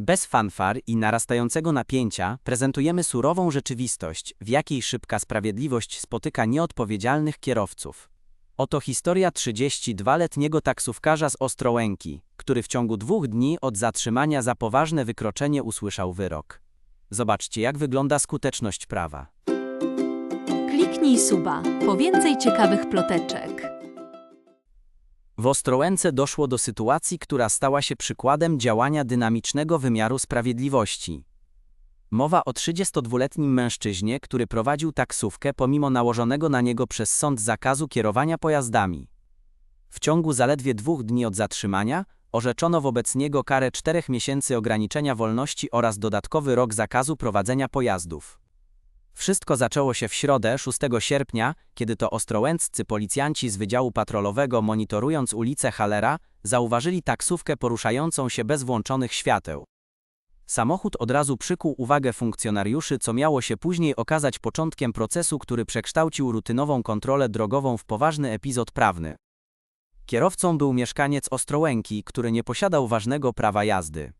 Bez fanfar i narastającego napięcia prezentujemy surową rzeczywistość, w jakiej szybka sprawiedliwość spotyka nieodpowiedzialnych kierowców. Oto historia 32-letniego taksówkarza z Ostrołęki, który w ciągu dwóch dni od zatrzymania za poważne wykroczenie usłyszał wyrok. Zobaczcie, jak wygląda skuteczność prawa. Kliknij suba po więcej ciekawych ploteczek. W Ostrołęce doszło do sytuacji, która stała się przykładem działania dynamicznego wymiaru sprawiedliwości. Mowa o 32-letnim mężczyźnie, który prowadził taksówkę pomimo nałożonego na niego przez sąd zakazu kierowania pojazdami. W ciągu zaledwie dwóch dni od zatrzymania orzeczono wobec niego karę czterech miesięcy ograniczenia wolności oraz dodatkowy rok zakazu prowadzenia pojazdów. Wszystko zaczęło się w środę, 6 sierpnia, kiedy to ostrołęccy policjanci z Wydziału Patrolowego, monitorując ulicę Halera, zauważyli taksówkę poruszającą się bez włączonych świateł. Samochód od razu przykuł uwagę funkcjonariuszy, co miało się później okazać początkiem procesu, który przekształcił rutynową kontrolę drogową w poważny epizod prawny. Kierowcą był mieszkaniec Ostrołęki, który nie posiadał ważnego prawa jazdy.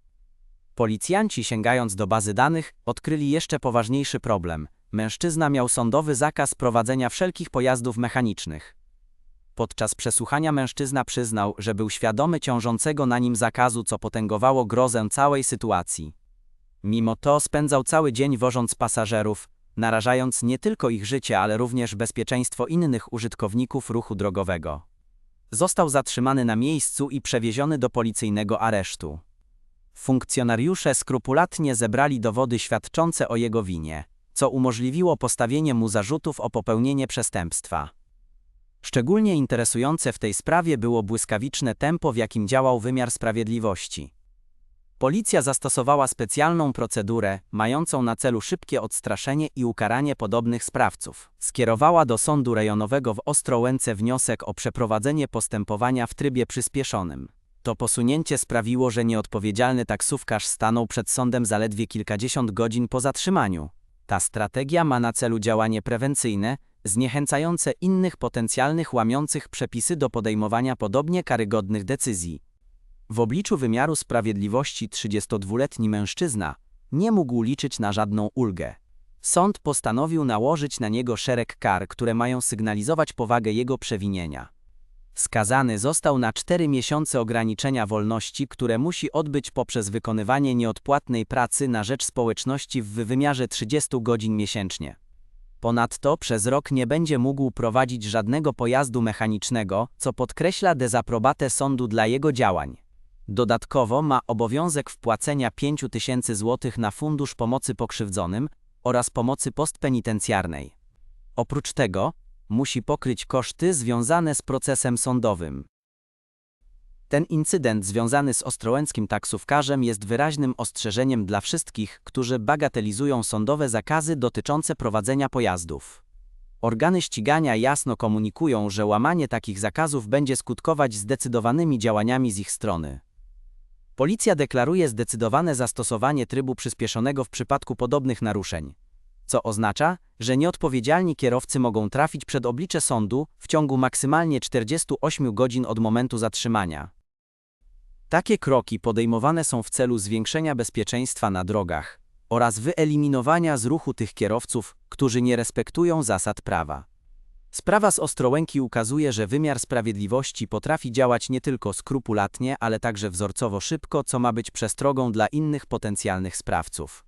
Policjanci, sięgając do bazy danych, odkryli jeszcze poważniejszy problem. Mężczyzna miał sądowy zakaz prowadzenia wszelkich pojazdów mechanicznych. Podczas przesłuchania mężczyzna przyznał, że był świadomy ciążącego na nim zakazu, co potęgowało grozę całej sytuacji. Mimo to spędzał cały dzień wożąc pasażerów, narażając nie tylko ich życie, ale również bezpieczeństwo innych użytkowników ruchu drogowego. Został zatrzymany na miejscu i przewieziony do policyjnego aresztu. Funkcjonariusze skrupulatnie zebrali dowody świadczące o jego winie, co umożliwiło postawienie mu zarzutów o popełnienie przestępstwa. Szczególnie interesujące w tej sprawie było błyskawiczne tempo, w jakim działał wymiar sprawiedliwości. Policja zastosowała specjalną procedurę, mającą na celu szybkie odstraszenie i ukaranie podobnych sprawców. Skierowała do sądu rejonowego w Ostrołęce wniosek o przeprowadzenie postępowania w trybie przyspieszonym. To posunięcie sprawiło, że nieodpowiedzialny taksówkarz stanął przed sądem zaledwie kilkadziesiąt godzin po zatrzymaniu. Ta strategia ma na celu działanie prewencyjne, zniechęcające innych potencjalnych łamiących przepisy do podejmowania podobnie karygodnych decyzji. W obliczu wymiaru sprawiedliwości 32-letni mężczyzna nie mógł liczyć na żadną ulgę. Sąd postanowił nałożyć na niego szereg kar, które mają sygnalizować powagę jego przewinienia. Skazany został na 4 miesiące ograniczenia wolności, które musi odbyć poprzez wykonywanie nieodpłatnej pracy na rzecz społeczności w wymiarze 30 godzin miesięcznie. Ponadto przez rok nie będzie mógł prowadzić żadnego pojazdu mechanicznego, co podkreśla dezaprobatę sądu dla jego działań. Dodatkowo ma obowiązek wpłacenia 5 tysięcy złotych na Fundusz Pomocy Pokrzywdzonym oraz pomocy postpenitencjarnej. Oprócz tego musi pokryć koszty związane z procesem sądowym. Ten incydent związany z ostrołęckim taksówkarzem jest wyraźnym ostrzeżeniem dla wszystkich, którzy bagatelizują sądowe zakazy dotyczące prowadzenia pojazdów. Organy ścigania jasno komunikują, że łamanie takich zakazów będzie skutkować zdecydowanymi działaniami z ich strony. Policja deklaruje zdecydowane zastosowanie trybu przyspieszonego w przypadku podobnych naruszeń, co oznacza, że nieodpowiedzialni kierowcy mogą trafić przed oblicze sądu w ciągu maksymalnie 48 godzin od momentu zatrzymania. Takie kroki podejmowane są w celu zwiększenia bezpieczeństwa na drogach oraz wyeliminowania z ruchu tych kierowców, którzy nie respektują zasad prawa. Sprawa z Ostrołęki ukazuje, że wymiar sprawiedliwości potrafi działać nie tylko skrupulatnie, ale także wzorcowo szybko, co ma być przestrogą dla innych potencjalnych sprawców.